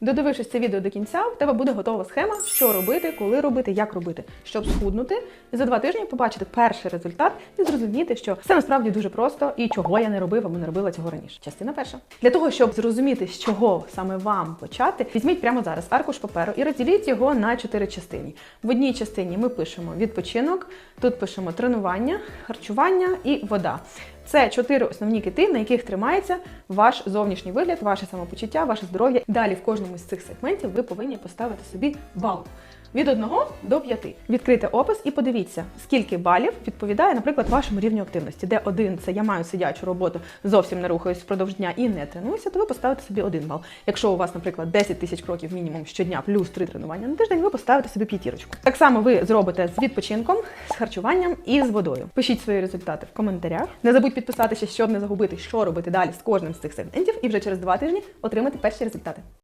Додивившись це відео до кінця, в тебе буде готова схема, що робити, коли робити, як робити, щоб схуднути. І за два тижні побачити перший результат і зрозуміти, що все насправді дуже просто і чого я не робив або не робила цього раніше. Частина перша. Для того, щоб зрозуміти, з чого саме вам почати, візьміть прямо зараз аркуш паперу і розділіть його на чотири частини. В одній частині ми пишемо відпочинок, тут пишемо тренування, харчування і вода. Це чотири основні кити, на яких тримається ваш зовнішній вигляд, ваше самопочуття, ваше здоров'я. Далі в кожному з цих сегментів ви повинні поставити собі бал. Від 1 до 5. Відкрийте опис і подивіться, скільки балів відповідає, наприклад, вашому рівню активності. Де один це я маю сидячу роботу, зовсім не рухаюсь впродовж дня і не тренуюся, то ви поставите собі один бал. Якщо у вас, наприклад, 10 тисяч кроків мінімум щодня, плюс 3 тренування на тиждень, ви поставите собі п'ятірочку. Так само ви зробите з відпочинком, з харчуванням і з водою. Пишіть свої результати в коментарях. Не забудь підписатися, щоб не загубити, що робити далі з кожним з цих сегментів, і вже через два тижні отримати перші результати.